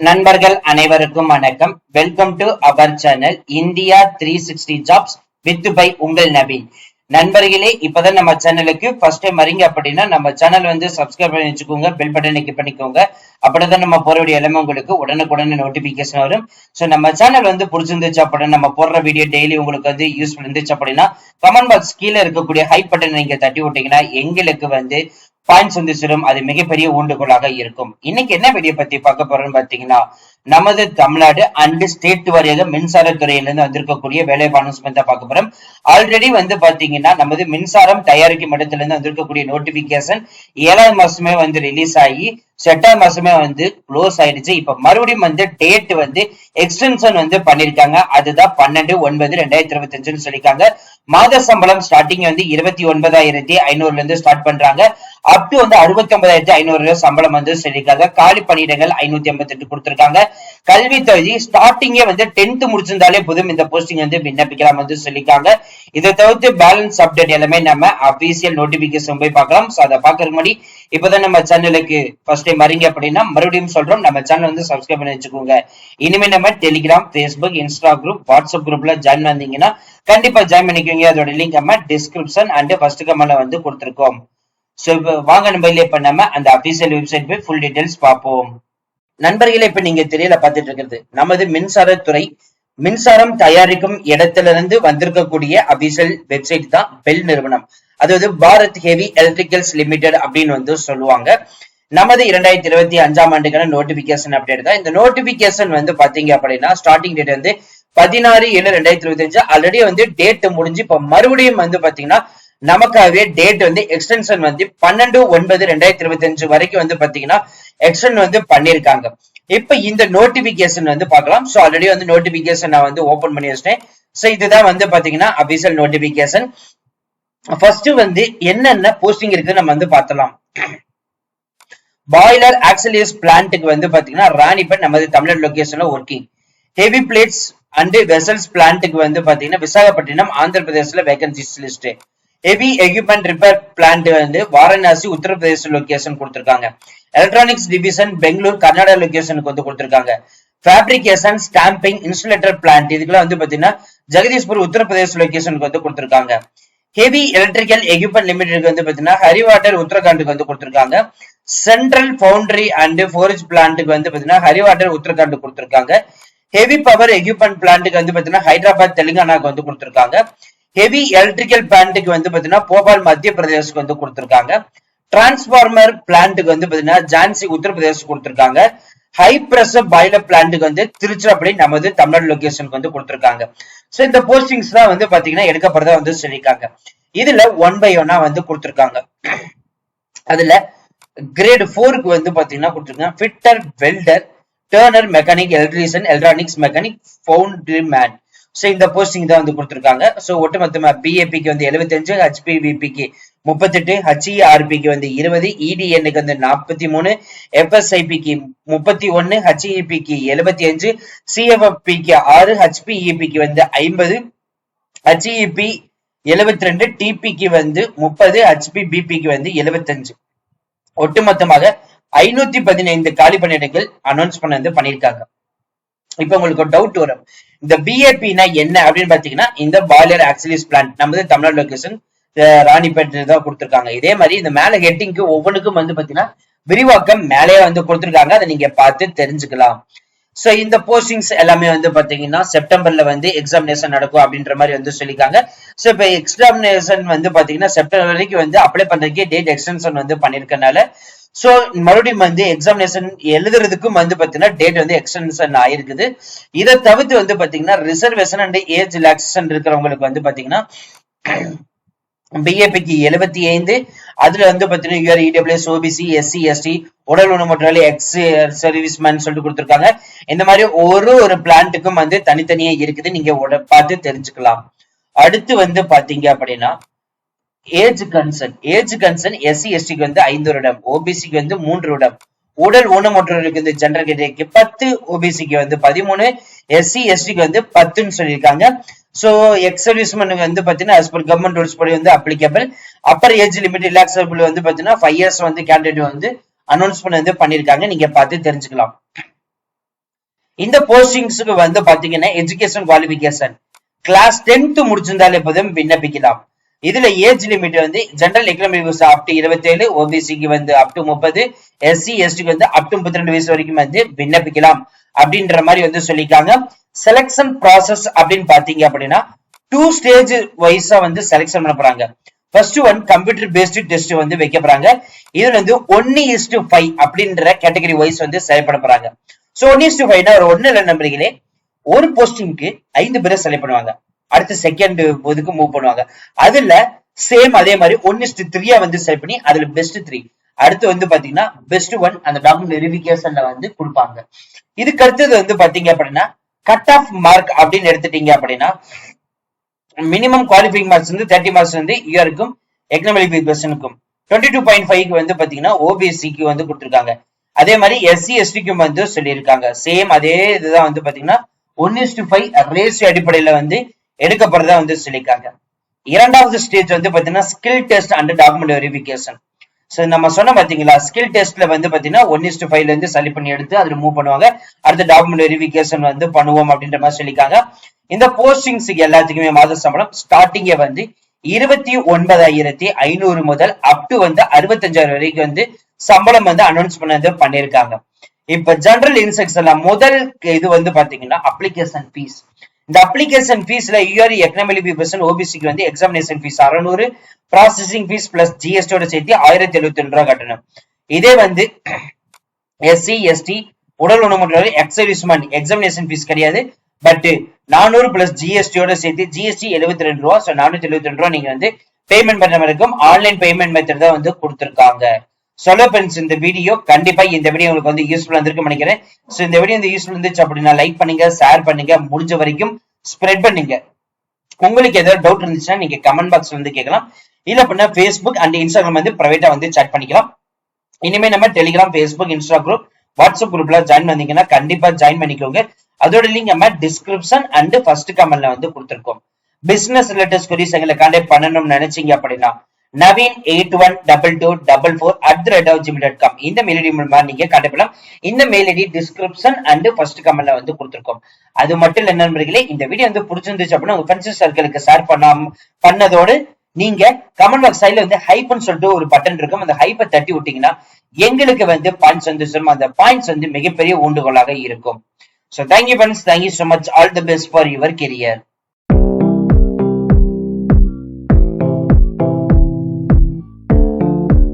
நண்பர்கள் அனைவருக்கும் வணக்கம். Welcome to our channel India three sixty jobs with by உங்கள் நவீன். நண்பர்களே இப்பதான் நம்ம சேனலுக்கு ஃபர்ஸ்ட் டைம் வரீங்க அப்படின்னா நம்ம சேனல் வந்து சப்ஸ்கிரைப் பண்ணி வச்சுக்கோங்க பெல் பட்டனை கிளிக் பண்ணிக்கோங்க. அப்படிதான் நம்ம போற வேண்டிய எல்லாமே உங்களுக்கு உடனுக்குடனே நோட்டிபிகேஷன் வரும். ஸோ நம்ம சேனல் வந்து பிடிச்சிருந்துச்சு அப்படின்னா நம்ம போடுற வீடியோ டெய்லி உங்களுக்கு வந்து யூஸ்ஃபுல் இருந்துச்சு அப்படின்னா கமெண்ட் பாக்ஸ் கீழே இருக்கக்கூடிய ஹை பட்டனை நீங்க தட்டி விட்டீங்கன்னா எங்களுக்கு வந்து பாயிண்ட்ஸ் வந்து சேரும் அது மிகப்பெரிய ஊண்டுகோலாக இருக்கும். இன்னைக்கு என்ன வீடியோ பத்தி பார்க்க போறோம்னு பாத்தீங்கன்னா நமது தமிழ்நாடு அண்ட் ஸ்டேட் வாரியாக மின்சாரத்துறையிலிருந்து வந்திருக்கக்கூடிய வேலை அனௌன்ஸ்மெண்ட் தான் பார்க்க போறோம். ஆல்ரெடி வந்து பாத்தீங்கன்னா நமது மின்சாரம் தயாரிக்கும் இடத்துல இருந்து வந்திருக்கக்கூடிய நோட்டிபிகேஷன் ஏழாவது மாசமே வந்து ரிலீஸ் ஆகி எட்டாவது மாசமே வந்து க்ளோஸ் ஆயிடுச்சு. இப்ப மறுபடியும் வந்து டேட் வந்து எக்ஸ்டென்ஷன் வந்து பண்ணிருக்காங்க. அதுதான் பன்னெண்டு ஒன்பது ரெண்டாயிரத்தி இருபத்தி அஞ்சுன்னு சொல்லியிருக்காங்க. மாத சம்பளம் ஸ்டார்டிங் வந்து இருபத்தி ஒன்பதாயிரத்தி ஐநூறுல இருந்து ஸ்டார்ட் பண்றாங்க. அப் டு வந்து அறுபத்தி ஒன்பதாயிரத்தி ஐநூறு சம்பளம் வந்து சொல்லியிருக்காங்க. காலி பணியிடங்கள் ஐநூத்தி ஐம்பத்தி எட்டு கொடுத்திருக்காங்க. கல்வி தகுதி ஸ்டார்டிங்கே வந்து டென்த் முடிச்சிருந்தாலே போதும். இந்த போஸ்டிங் வந்து விண்ணப்பிக்கலாம் வந்து சொல்லியிருக்காங்க. இதை தவிர்த்து பேலன்ஸ் அப்டேட் எல்லாமே நம்ம அபிஷியல் நோட்டிபிகேஷன் போய் பார்க்கலாம். ஸோ அதை பார்க்கறதுக்கு முன்னாடி இப்பதான் நம்ம சேனலுக்கு ஃபர்ஸ்ட் டைம் வரீங்க அப்படின்னா மறுபடியும் சொல்றோம். நம்ம சேனல் வந்து சப்ஸ்கிரைப் பண்ணி வச்சுக்கோங்க. இனிமே நம்ம Telegram Facebook Insta group WhatsApp குரூப்ல ஜாயின் வந்தீங்கன்னா கண்டிப்பா ஜாயின் பண்ணிக்கோங்க. அதோட லிங்க் நம்ம டிஸ்கிரிப்ஷன் அண்ட் ஃபர்ஸ்ட் கமெண்ட்ல வந்து கொடுத்துருக்கோம். ஸோ இப்போ வாங்க நம்ம இல்லை இப்போ நம்ம அந்த அபிஷியல் வெப்சைட் போய் ஃபுல் டீடைல்ஸ் பார்ப்போம். நண்பர்களே இப்ப நீங்க தெரியல பார்த்துட்டு இருக்கிறது நமது மின்சாரத்துறை மின்சாரம் தயாரிக்கும் இடத்திலிருந்து வந்திருக்கக்கூடிய அபிஷியல் வெப்சைட் தான் பெல் நிறுவனம். அதாவது பாரத் ஹெவி எலக்ட்ரிக்கல்ஸ் லிமிடெட் அப்படின்னு வந்து சொல்லுவாங்க. நமது இரண்டாயிரத்தி இருபத்தி அஞ்சாம் ஆண்டுக்கான நோட்டிபிகேஷன் அப்டேட் தான். இந்த நோட்டிபிகேஷன் வந்து பாத்தீங்க அப்படின்னா ஸ்டார்டிங் டேட் வந்து பதினாறு ஏழு ரெண்டாயிரத்தி இருபத்தி அஞ்சு. ஆல்ரெடி வந்து டேட் முடிஞ்சு இப்ப மறுபடியும் வந்து பாத்தீங்கன்னா நமக்காகவே டேட் வந்து எக்ஸ்டென்ஷன் வந்து பன்னெண்டு ஒன்பது ரெண்டாயிரத்தி இருபத்தி அஞ்சு வரைக்கும் வந்து பாத்தீங்கன்னா எக்ஸ்டென்ட் வந்து பண்ணிருக்காங்க இப்ப இந்த நோட்டிபிகேஷன் வந்து பார்க்கலாம். சோ ஆல்ரெடி வந்து நோட்டிபிகேஷன் நான் வந்து ஓபன் பண்ணி வச்சிட்டேன். சோ இதுதான் வந்து பாத்தீங்கன்னா அபிஷியல் நோட்டிபிகேஷன் ஃபர்ஸ்ட் வந்து என்னென்ன போஸ்டிங் இருக்கு நம்ம வந்து பார்த்தலாம் பாய்லர் ஆக்சலியஸ் பிளான்ட்டுக்கு வந்து பாத்தீங்கன்னா ராணிப்பேட் நமது தமிழர் லொகேஷன்ல working heavy plates and vessels பிளான்ட்டுக்கு வந்து பாத்தீங்கன்னா விசாகப்பட்டினம் ஆந்திர பிரதேசல vacancies list heavy equipment repair plant வந்து வாரணாசி உத்தரப்பிரதேச லொகேஷன் கொடுத்திருக்காங்க. எலக்ட்ரானிக்ஸ் டிவிஷன் பெங்களூர் கர்நாடகா லொகேஷனுக்கு வந்து கொடுத்திருக்காங்க. ஃபேப்ரிகேஷன் ஸ்டாம்பிங் இன்சுலேட்டர் பிளான்ட் இதுக்கெல்லாம் வந்து பாத்தீங்கன்னா ஜெகதீஷ்பூர் உத்தரப்பிரதேச லொகேஷனுக்கு வந்து கொடுத்திருக்காங்க. ஹெவி எலக்ட்ரிக்கல் எக்யூப்மெண்ட் லிமிடெட் வந்து பாத்தீங்கன்னா ஹரிவாட்டர் உத்தரகாண்டுக்கு வந்து கொடுத்திருக்காங்க. சென்ட்ரல் பவுண்டரி அண்ட் ஃபோரேஜ் பிளான்ட்டுக்கு வந்து பாத்தீங்கன்னா ஹரிவாட்டர் உத்தரகாண்ட் கொடுத்திருக்காங்க. ஹெவி பவர் எக்யூப்மெண்ட் பிளான்ட்டுக்கு வந்து பாத்தீங்கன்னா ஹைதராபாத் தெலுங்கானாக்கு வந்து கொடுத்திருக்காங்க. ஹெவி எலக்ட்ரிக்கல் பிளான்ட்டுக்கு வந்து பாத்தீங்கன்னா போபால் மத்திய பிரதேசுக்கு வந்து கொடுத்திருக்காங்க. டிரான்ஸ்பார்மர் பிளான்ட்டுக்கு வந்து பாத்தீங்கன்னா ஜான்சி உத்தரப்பிரதேசம் கொடுத்திருக்காங்க. ஹை பிரஷர் பாய்லர் பிளான்ட்டுக்கு வந்து திருச்சிராப்பள்ளி நமது தமிழ்நாடு லொகேஷனுக்கு வந்து கொடுத்திருக்காங்க. சோ இந்த போஸ்டிங்ஸ் தான் வந்து பாத்தீங்கன்னா எடுக்கப்படுறதா வந்து சொல்லியிருக்காங்க. இதுல ஒன் பை ஒன்னா வந்து கொடுத்திருக்காங்க. அதுல கிரேட் ஃபோருக்கு வந்து பாத்தீங்கன்னா கொடுத்துருக்காங்க. Fitter welder turner mechanic electrician electronics mechanic foundry man so இந்த போஸ்டிங் தான் வந்து கொடுத்துருக்காங்க. ஸோ ஒட்டுமொத்தமா பிஏபிக்கு வந்து எழுபத்தஞ்சு ஹெச்பிவிபிக்கு முப்பத்தெட்டு ஹச்இஆர்பிக்கு வந்து இருபது இடிஎன்னுக்கு வந்து நாற்பத்தி மூணு எஃப்எஸ்ஐபிக்கு முப்பத்தி ஒன்னு ஹச்இபிக்கு எழுபத்தி அஞ்சு சிஎஃப்எஃபிக்கு ஆறு ஹச்பிஇபிக்கு வந்து ஐம்பது ஹச்இபி எழுபத்தி ரெண்டு டிபிக்கு வந்து முப்பது ஹெச்பி பிபிக்கு வந்து எழுபத்தஞ்சு ஒட்டுமொத்தமாக ஐநூத்தி பதினைந்து காலி பணியிடங்கள் அனௌன்ஸ் பண்ண வந்து பண்ணியிருக்காங்க. இப்ப உங்களுக்கு ஒரு டவுட் வரும். இந்த பிஏபினா என்ன அப்படின்னு பாத்தீங்கன்னா இந்த பாய்லர் ஆக்சிலிஸ் பிளான்ட் நமது தமிழ்நாடு லொகேஷன் ராணிப்பேட்டை தான் கொடுத்துருக்காங்க. இதே மாதிரி இந்த மேல ஹெட்டிங்க்கு ஒவ்வொன்றுக்கும் வந்து பாத்தீங்கன்னா விரிவாக்கம் மேலேயே வந்து கொடுத்துருக்காங்க. அதை நீங்க பார்த்து தெரிஞ்சுக்கலாம். சோ இந்த போஸ்டிங்ஸ் எல்லாமே வந்து பாத்தீங்கன்னா செப்டம்பர்ல வந்து எக்ஸாமினேஷன் நடக்கும் அப்படின்ற மாதிரி வந்து சொல்லியிருக்காங்க. சோ இப்ப எக்ஸாமினேஷன் வந்து பாத்தீங்கன்னா செப்டம்பர் வரைக்கும் வந்து அப்ளை பண்றதுக்கே டேட் எக்ஸ்டென்ஷன் வந்து பண்ணிருக்கனால சோ மறுபடியும் வந்து எக்ஸாமினேஷன் எழுதுறதுக்கும் வந்து பாத்தீங்கன்னா டேட் வந்து எக்ஸ்டென்ஷன் ஆயிருக்குது. இதை தவிர்த்து வந்து பாத்தீங்கன்னா ரிசர்வேஷன் அண்ட் ஏஜ் ரிலாக்ஸேஷன் இருக்கிறவங்களுக்கு வந்து பாத்தீங்கன்னா பிஏபிக்கு எழுபத்தி ஐந்து. அதுல வந்து பாத்தீங்கன்னா UR EWS OBC SC ST உடல் ஊனமுற்றாளி எக்ஸ் சர்வீஸ்மேன் சொல்லிட்டு கொடுத்துருக்காங்க. இந்த மாதிரி ஒரு ஒரு பிளான்ட்டுக்கும் வந்து தனித்தனியா இருக்குது. நீங்க பார்த்து தெரிஞ்சுக்கலாம். அடுத்து வந்து பாத்தீங்க அப்படின்னா age concern. Age concern SC எஸ்டிக்கு வந்து ஐந்து வருடம். ஓபிசிக்கு வந்து மூன்று வருடம். உடல் ஊனமுற்றவர்களுக்கு வந்து ஜென்ரல் கேட்டகரிக்கு பத்து ஓபிசிக்கு வந்து பதிமூணு எஸ்சி எஸ்டிக்கு வந்து பத்துன்னு சொல்லியிருக்காங்க. ஸோ எக்ஸ் சர்வீஸ்மேனுக்கு வந்து பாத்தீங்கன்னா அஸ் பர் கவர்மெண்ட் ரூல்ஸ் படி வந்து applicable upper age limit relaxable வந்து பாத்தீங்கன்னா ஃபைவ் இயர்ஸ் வந்து கேண்டிடேட் வந்து அனௌன்ஸ்மெண்ட் வந்து பண்ணிருக்காங்க நீங்க பார்த்து தெரிஞ்சுக்கலாம். இந்த போஸ்டிங்ஸுக்கு வந்து பாத்தீங்கன்னா எஜுகேஷன் குவாலிபிகேஷன் கிளாஸ் டென்த் முடிச்சிருந்தாலே போதும் விண்ணப்பிக்கலாம். இதுல ஏஜ் லிமிட் வந்து ஜெனரல் எக்கனாமிக் அப் டு இருபத்தேழு ஓபிசிக்கு வந்து அப் டு முப்பது எஸ்சி எஸ்டிக்கு வந்து அப் டு முப்பத்தி ரெண்டு வயசு வரைக்கும் வந்து விண்ணப்பிக்கலாம் அப்படின்ற மாதிரி வந்து சொல்லியிருக்காங்க. செலக்ஷன் ப்ராசஸ் அப்படின்னு பாத்தீங்க அப்படின்னா டூ ஸ்டேஜ் வைஸா வந்து செலக்ஷன் பண்ண போறாங்க. First one computer based test வந்து வைக்க போறாங்க. இதுல வந்து ஒன்னு இஸ் டு ஃபைவ் அப்படின்ற கேட்டகரி வைஸ் வந்து செலக்ட் பண்ண போறாங்க. ஒன் இஸ் டு ஃபைவ்னா ஒரு ஒன்னு இல்லை நம்புறீங்களே ஒரு போஸ்டிங்க்கு ஐந்து பேரை செலக்ட் பண்ணுவாங்க. அடுத்து செகண்ட் இதுக்கு மூவ் பண்ணுவாங்க. அதுல சேம் அதே மாதிரி ஒன் இஸ்ட் த்ரீயா வந்து செலக்ட் பண்ணி அதுல பெஸ்ட் த்ரீ அடுத்து வந்து பாத்தீங்கன்னா பெஸ்ட் ஒன் அந்த டாக்குமெண்ட் வெரிபிகேஷன்ல வந்து கொடுப்பாங்க. இதுக்கு அடுத்தது வந்து பாத்தீங்க அப்படின்னா கட் ஆஃப் மார்க் அப்படின்னு எடுத்துட்டீங்க அப்படின்னா மினிமம் குவாலிஃபைங் மார்க்ஸ் வந்து தேர்ட்டி மார்க்ஸ் வந்து இயருக்கும் எக்கனாமிக் பர்சனுக்கும் டுவெண்ட்டி டூ பாயிண்ட் ஃபைவ் வந்து பாத்தீங்கன்னா ஓபிஎஸ்சிக்கு வந்து கொடுத்துருக்காங்க. அதே மாதிரி எஸ்சி எஸ்டிக்கும் வந்து சொல்லியிருக்காங்க. சேம் அதே இதுதான் வந்து பாத்தீங்கன்னா ஒன் இஸ் ஃபைவ் ரேஸ் அடிப்படையில வந்து எடுக்கப்படுறதா வந்து சொல்லியிருக்காங்க. இரண்டாவது ஸ்டேஜ் வந்து பாத்தீங்கன்னா skill test and document verification so நம்ம சொன்ன பாத்தீங்களா ஸ்கில் டெஸ்ட்ல வந்து பாத்தீங்கன்னா ஒன் டு ஃபைவ்ல இருந்து செலக்ட் பண்ணி எடுத்து அதுல மூவ் பண்ணுவாங்க. அடுத்த டாக்குமெண்ட் வெரிஃபிகேஷன் வந்து பண்ணுவோம் அப்படின்ற மாதிரி சொல்லியிருக்காங்க. இந்த போஸ்டிங்ஸுக்கு எல்லாத்துக்குமே மாத சம்பளம் ஸ்டார்டிங்கே வந்து இருபத்தி ஒன்பதாயிரத்தி ஐநூறு முதல் அப் டு வந்து அறுபத்தஞ்சாயிரம் வரைக்கும் வந்து சம்பளம் வந்து அனௌன்ஸ் பண்ணது பண்ணிருக்காங்க இப்ப ஜெனரல் இன்ஸ்ட்ரக்ஷன்ல முதல் இது வந்து பாத்தீங்கன்னா அப்ளிகேஷன் ஃபீஸ் இந்த அப்ளிகேஷன் ஃபீஸ்ல யூஆர் எக்கனாமிக் பர்சன் ஓபிசிக்கு வந்து எக்ஸாமினேஷன் ஃபீஸ் அறுநூறு ப்ராசஸிங் ஃபீஸ் பிளஸ் ஜிஎஸ்டியோட சேர்த்து ஆயிரத்தி எழுபத்தி ரெண்டு ரூபா கட்டணும். இதே வந்து எஸ்சி எஸ்டி உடல் ஊனமுற்றவர் எக்ஸர்விஸ்மன் எக்ஸாமினேஷன் ஃபீஸ் கிடையாது. பட் நானூறு பிளஸ் ஜிஎஸ்டியோட சேர்த்து ஜிஎஸ்டி எழுபத்தி ரெண்டு ரூபா ஸோ நானூத்தி எழுபத்தி ரெண்டு ரூபா நீங்க வந்து பேமெண்ட் பண்ற மாதிரி இருக்கும். ஆன்லைன் பேமெண்ட் மெத்தட் தான் வந்து கொடுத்துருக்காங்க. சொல்ல ஃப்ரெண்ட்ஸ் இந்த வீடியோ கண்டிப்பா இந்த வீடியோ உங்களுக்கு வந்து யூஸ்ஃபுல் வந்திருக்கும் நினைக்கிறேன். ஸோ இந்த வீடியோ வந்து யூஸ்ஃபுல் இருந்துச்சு அப்படின்னா லைக் பண்ணுங்க ஷேர் பண்ணுங்க முடிஞ்ச வரைக்கும் ஸ்ப்ரெட் பண்ணுங்க. உங்களுக்கு ஏதாவது டவுட் இருந்துச்சுன்னா நீங்க கமெண்ட் பாக்ஸ்ல வந்து கேட்கலாம். இல்ல அப்படின்னா ஃபேஸ்புக் அண்ட் இன்ஸ்டாகிராம் வந்து பிரைவேட்டா வந்து சேட் பண்ணிக்கலாம். இனிமே நம்ம Telegram Facebook Insta group WhatsApp குரூப்ல ஜாயின் பண்ணீங்கன்னா கண்டிப்பா ஜாயின் பண்ணிக்கோங்க. அதோட லிங்க் நம்ம டிஸ்கிரிப்ஷன் அண்ட் ஃபர்ஸ்ட் கமெண்ட்ல வந்து கொடுத்துருக்கோம். பிசினஸ் ரிலேட்டட் கொரிஸ் எங்களை கான்டாக்ட் பண்ணணும்னு நினைச்சீங்க அப்படின்னா Naveen eight one double two double four at the rate of Gmail dot com இந்த மெயில் ஐடி மூலமா நீங்க கான்டாக்ட் இந்த mail ID description and first கமெண்ட்ல வந்து கொடுத்துருக்கோம். அது மட்டும் இல்ல நண்பர்களே இந்த வீடியோ வந்து பிடிச்சிருந்துச்சு அப்படின்னா உங்க ஃப்ரெண்ட்ஸ் சர்க்கிளுக்கு ஷேர் பண்ணாம பண்ணதோடு நீங்க கமெண்ட் பாக்ஸ் சைடுல வந்து ஹைப்னு சொல்லிட்டு ஒரு பட்டன் இருக்கும். அந்த ஹைப்பை தட்டி விட்டீங்கன்னா எங்களுக்கு வந்து பாயிண்ட்ஸ் வந்து சொல்லும் அந்த பாயிண்ட்ஸ் வந்து மிகப்பெரிய ஊண்டுகோலாக இருக்கும். So thank you friends thank you so much all the best for your career